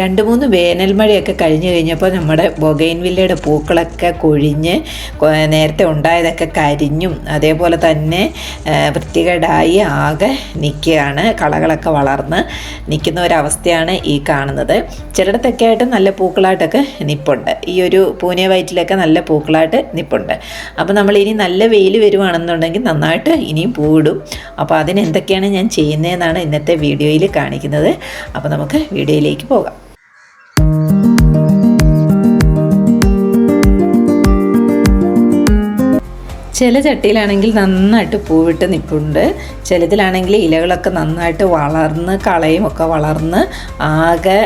രണ്ട് മൂന്ന് വേനൽ മഴയൊക്കെ കഴിഞ്ഞ് കഴിഞ്ഞപ്പോൾ നമ്മുടെ ബൊഗൈൻവില്ലയുടെ പൂക്കളൊക്കെ കൊഴിഞ്ഞ് നേരത്തെ ഉണ്ടായതൊക്കെ കരിഞ്ഞും അതേപോലെ തന്നെ വൃത്തികേടായി ആകെ നിൽക്കുകയാണ് കളകളൊക്കെ വളർന്ന് നിൽക്കുന്ന ഒരവസ്ഥയാണ് ഈ കാണുന്നത്. ചിലയിടത്തൊക്കെ ആയിട്ട് നല്ല പൂക്കളായിട്ടൊക്കെ നിപ്പുണ്ട്. ഈ ഒരു പൂനെ വയറ്റിലൊക്കെ നല്ല പൂക്കളായിട്ട് നിപ്പുണ്ട്. അപ്പോൾ നമ്മൾ ഇനി നല്ല വെയിൽ വരുവാണെന്നുണ്ടെങ്കിൽ നന്നായിട്ട് ഇനിയും പൂവിടും. അപ്പോൾ അതിനെന്തൊക്കെയാണ് ഞാൻ ചെയ്യുന്നതെന്നാണ് ഇന്നത്തെ വീഡിയോയിൽ കാണിക്കുന്നത്. അപ്പോൾ നമുക്ക് വീഡിയോയിലേക്ക് പോകാം. ചില ചട്ടിയിലാണെങ്കിൽ നന്നായിട്ട് പൂവിട്ട് നിൽപ്പുണ്ട് ചിലതിലാണെങ്കിൽ ഇലകളൊക്കെ നന്നായിട്ട് വളർന്ന് കളയും ഒക്കെ വളർന്ന് ആകെ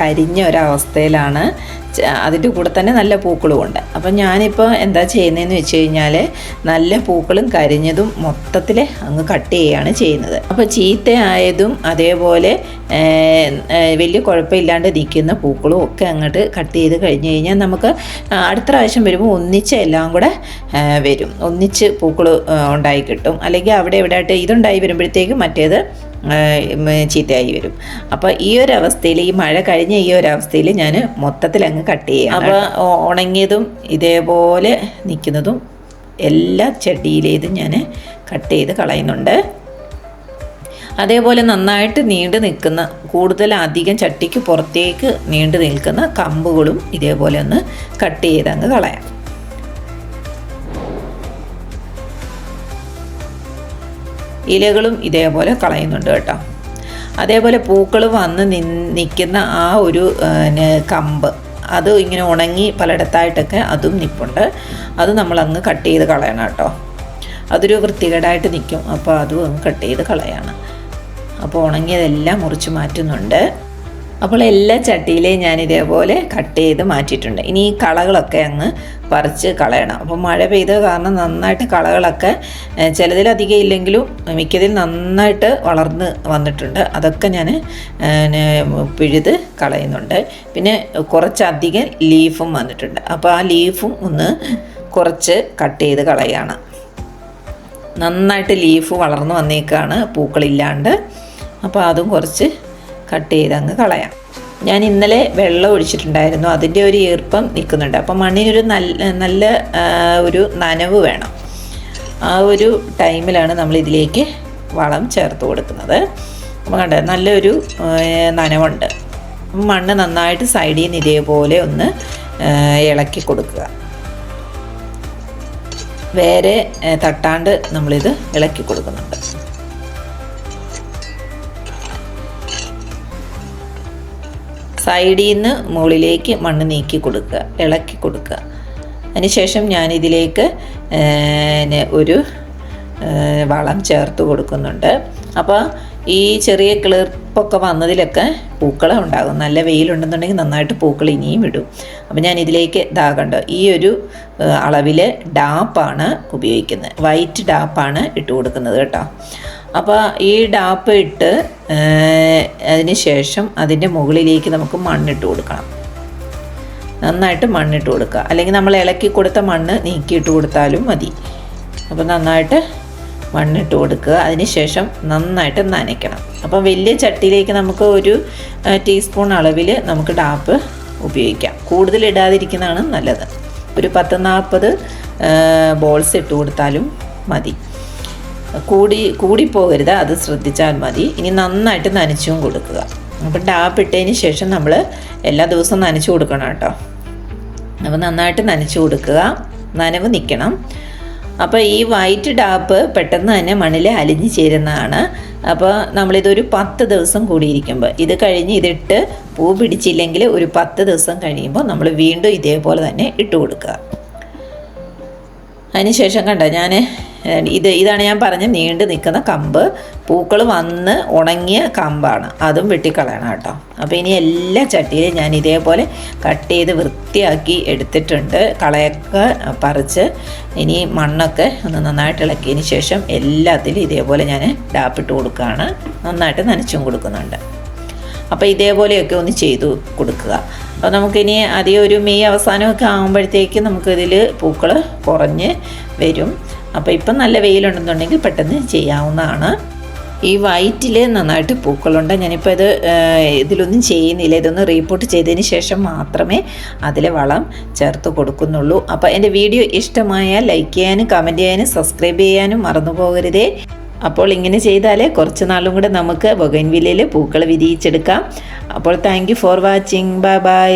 കരിഞ്ഞ ഒരവസ്ഥയിലാണ്. അതിന്റെ കൂടെ തന്നെ നല്ല പൂക്കളും ഉണ്ട്. അപ്പം ഞാനിപ്പോൾ എന്താ ചെയ്യുന്നതെന്ന് വെച്ച് കഴിഞ്ഞാൽ നല്ല പൂക്കളും കരിഞ്ഞതും മൊത്തത്തിൽ അങ്ങ് കട്ട് ചെയ്യുകയാണ് ചെയ്യുന്നത്. അപ്പോൾ ചീത്തയായതും അതേപോലെ വലിയ കുഴപ്പമില്ലാണ്ട് നിൽക്കുന്ന പൂക്കളും ഒക്കെ അങ്ങോട്ട് കട്ട് ചെയ്ത് കഴിഞ്ഞ് കഴിഞ്ഞാൽ നമുക്ക് അടുത്ത പ്രാവശ്യം വരുമ്പോൾ ഒന്നിച്ച് എല്ലാം കൂടെ വരും. ഒന്നിച്ച് പൂക്കൾ ഉണ്ടായി കിട്ടും. അല്ലെങ്കിൽ അവിടെ ഇവിടെ ആയിട്ട് ഇതുണ്ടായി വരുമ്പോഴത്തേക്കും മറ്റേത് ചീത്തയായി വരും. അപ്പോൾ ഈ ഒരു അവസ്ഥയിൽ ഈ മഴ കഴിഞ്ഞ ഈ ഒരു അവസ്ഥയിൽ ഞാൻ മൊത്തത്തിൽ അങ്ങ് കട്ട്. ചെയ്യാം അപ്പോൾ ഉണങ്ങിയതും ഇതേപോലെ നിൽക്കുന്നതും എല്ലാ ചെടിയിലേതും ഞാൻ കട്ട് ചെയ്ത് കളയുന്നുണ്ട്. അതേപോലെ നന്നായിട്ട് നീണ്ടു നിൽക്കുന്ന കൂടുതൽ അധികം ചട്ടിക്ക് പുറത്തേക്ക് നീണ്ടു നിൽക്കുന്ന കമ്പുകളും ഇതേപോലെ ഒന്ന് കട്ട് ചെയ്ത് അങ്ങ് കളയാം. ഇലകളും ഇതേപോലെ കളയുന്നുണ്ട് കേട്ടോ. അതേപോലെ പൂക്കൾ വന്ന് നിൽക്കുന്ന ആ ഒരു കമ്പ് അത് ഇങ്ങനെ ഉണങ്ങി പലയിടത്തായിട്ടൊക്കെ അതും നിൽപ്പുണ്ട് അത് നമ്മളങ്ങ് കട്ട് ചെയ്ത് കളയണം കേട്ടോ. അതൊരു വൃത്തികേടായിട്ട് നിൽക്കും അപ്പോൾ അതും അങ്ങ് കട്ട് ചെയ്ത് കളയണം. അപ്പോൾ ഉണങ്ങിയതെല്ലാം മുറിച്ച് മാറ്റുന്നുണ്ട്. അപ്പോൾ എല്ലാ ചട്ടിയിലെയും ഞാൻ ഇതേപോലെ കട്ട് ചെയ്ത് മാറ്റിയിട്ടുണ്ട്. ഇനി ഈ കളകളൊക്കെ അങ്ങ് പറിച്ച് കളയണം. അപ്പോൾ മഴ പെയ്തത് കാരണം നന്നായിട്ട് കളകളൊക്കെ ചിലതിലധികം ഇല്ലെങ്കിലും മിക്കതിൽ നന്നായിട്ട് വളർന്ന് വന്നിട്ടുണ്ട്. അതൊക്കെ ഞാൻ പിഴുത് കളയുന്നുണ്ട്. പിന്നെ കുറച്ചധികം ലീഫും വന്നിട്ടുണ്ട്. അപ്പോൾ ആ ലീഫും ഒന്ന് കുറച്ച് കട്ട് ചെയ്ത് കളയാണ്. നന്നായിട്ട് ലീഫ് വളർന്നു വന്നേക്കാണ് പൂക്കളില്ലാണ്ട്. അപ്പോൾ അതും കുറച്ച് കട്ട് ചെയ്ത് അങ്ങ് കളയാം. ഞാൻ ഇന്നലെ വെള്ളം ഒഴിച്ചിട്ടുണ്ടായിരുന്നു. അതിന്റെ ഒരു ഈർപ്പം നിൽക്കുന്നുണ്ട്. അപ്പോൾ മണ്ണിനൊരു നല്ല നല്ല ഒരു നനവ് വേണം. ആ ഒരു ടൈമിലാണ് നമ്മൾ ഇതിലേക്ക് വളം ചേർത്ത് കൊടുക്കുന്നത്. അപ്പോൾ കണ്ട നല്ലൊരു നനവുണ്ട്. മണ്ണ് നന്നായിട്ട് സൈഡിൽ നിന്ന് ഇതേപോലെ ഒന്ന് ഇളക്കി കൊടുക്കുക. വേറെ തട്ടാണ്ട് നമ്മളിത് ഇളക്കി കൊടുക്കുന്നുണ്ട്. സൈഡിൽ നിന്ന് മുകളിലേക്ക് മണ്ണ് നീക്കി കൊടുക്കുക ഇളക്കി കൊടുക്കുക. അതിനുശേഷം ഞാനിതിലേക്ക് ഒരു വളം ചേർത്ത് കൊടുക്കുന്നുണ്ട്. അപ്പോൾ ഈ ചെറിയ കിളിർപ്പൊക്കെ വന്നതിലൊക്കെ പൂക്കൾ ഉണ്ടാകും. നല്ല വെയിലുണ്ടെന്നുണ്ടെങ്കിൽ നന്നായിട്ട് പൂക്കൾ ഇനിയും ഇടും. അപ്പോൾ ഞാൻ ഇതിലേക്ക് ഇതാകണ്ടോ ഈ ഒരു അളവിൽ ഡാപ്പാണ് ഉപയോഗിക്കുന്നത്. വൈറ്റ് ഡാപ്പാണ് ഇട്ട് കൊടുക്കുന്നത് കേട്ടോ. അപ്പോൾ ഈ ഡാപ്പ് ഇട്ട് അതിന് ശേഷം അതിന്റെ മുകളിലേക്ക് നമുക്ക് മണ്ണിട്ട് കൊടുക്കണം. നന്നായിട്ട് മണ്ണിട്ട് കൊടുക്കുക. അല്ലെങ്കിൽ നമ്മൾ ഇളക്കി കൊടുത്ത മണ്ണ് നീക്കിയിട്ട് കൊടുത്താലും മതി. അപ്പോൾ നന്നായിട്ട് മണ്ണിട്ട് കൊടുക്കുക. അതിനുശേഷം നന്നായിട്ട് നനയ്ക്കണം. അപ്പോൾ വലിയ ചട്ടിയിലേക്ക് നമുക്ക് ഒരു ടീസ്പൂൺ അളവിൽ നമുക്ക് ഡാപ്പ് ഉപയോഗിക്കാം. കൂടുതൽ ഇടാതിരിക്കുന്നതാണ് നല്ലത്. ഒരു പത്ത് നാൽപ്പത് ബോൾസ് ഇട്ട് കൊടുത്താലും മതി. കൂടി കൂടിപ്പോകരുത്. അത് ശ്രദ്ധിച്ചാൽ മതി. ഇനി നന്നായിട്ട് നനച്ചും കൊടുക്കുക. അപ്പോൾ ടാപ്പ് ഇട്ടതിന് ശേഷം നമ്മൾ എല്ലാ ദിവസവും നനച്ചു കൊടുക്കണം കേട്ടോ. അപ്പോൾ നന്നായിട്ട് നനച്ചു കൊടുക്കുക. നനവ് നിൽക്കണം അപ്പോൾ ഈ വൈറ്റ് ടാപ്പ് പെട്ടെന്ന് തന്നെ മണ്ണിൽ അലിഞ്ഞു ചേരുന്നതാണ്. അപ്പോൾ നമ്മളിതൊരു പത്ത് ദിവസം കൂടിയിരിക്കുമ്പോൾ ഇത് കഴിഞ്ഞ് ഇതിട്ട് പൂ പിടിച്ചില്ലെങ്കിൽ ഒരു പത്ത് ദിവസം കഴിയുമ്പോൾ നമ്മൾ വീണ്ടും ഇതേപോലെ തന്നെ ഇട്ട് കൊടുക്കുക. അതിനുശേഷം കണ്ടോ ഞാൻ ഇത് ഇതാണ് ഞാൻ പറഞ്ഞ നീണ്ടു നിൽക്കുന്ന കമ്പ്. പൂക്കൾ വന്ന് ഉണങ്ങിയ കമ്പാണ്. അതും വെട്ടിക്കളയണം കേട്ടോ. അപ്പോൾ ഇനി എല്ലാ ചട്ടിയിലും ഞാൻ ഇതേപോലെ കട്ട് ചെയ്ത് വൃത്തിയാക്കി എടുത്തിട്ടുണ്ട്. കളയൊക്കെ പറിച്ച് ഇനി മണ്ണൊക്കെ ഒന്ന് നന്നായിട്ട് ഇളക്കിയതിന് ശേഷം എല്ലാത്തിലും ഇതേപോലെ ഞാൻ ഡാപ്പിട്ട് കൊടുക്കുകയാണ്. നന്നായിട്ട് നനച്ചും കൊടുക്കുന്നുണ്ട്. അപ്പോൾ ഇതേപോലെയൊക്കെ ഒന്ന് ചെയ്തു കൊടുക്കുക. അപ്പോൾ നമുക്കിനി അധികം ഒരു മെയ് അവസാനമൊക്കെ ആകുമ്പോഴത്തേക്ക് നമുക്കിതിൽ പൂക്കൾ കുറഞ്ഞ് വരും. അപ്പോൾ ഇപ്പം നല്ല വെയിലുണ്ടെന്നുണ്ടെങ്കിൽ പെട്ടെന്ന് ചെയ്യാവുന്നതാണ്. ഈ വൈറ്റിൽ നന്നായിട്ട് പൂക്കളുണ്ട്. ഞാനിപ്പോൾ ഇത് ഇതിലൊന്നും ചെയ്യുന്നില്ല. ഇതൊന്ന് റീപ്പോർട്ട് ചെയ്തതിന് ശേഷം മാത്രമേ അതിൽ വളം ചേർത്ത് കൊടുക്കുന്നുള്ളൂ. അപ്പോൾ എന്റെ വീഡിയോ ഇഷ്ടമായാൽ ലൈക്ക് ചെയ്യാനും കമന്റ് ചെയ്യാനും സബ്സ്ക്രൈബ് ചെയ്യാനും മറന്നു പോകരുതേ. അപ്പോൾ ഇങ്ങനെ ചെയ്താലേ കുറച്ച് നാളും കൂടെ നമുക്ക് ബൊഗൈൻവില്ലയിൽ പൂക്കൾ വിരിയിച്ചെടുക്കാം. അപ്പോൾ thank for watching bye bye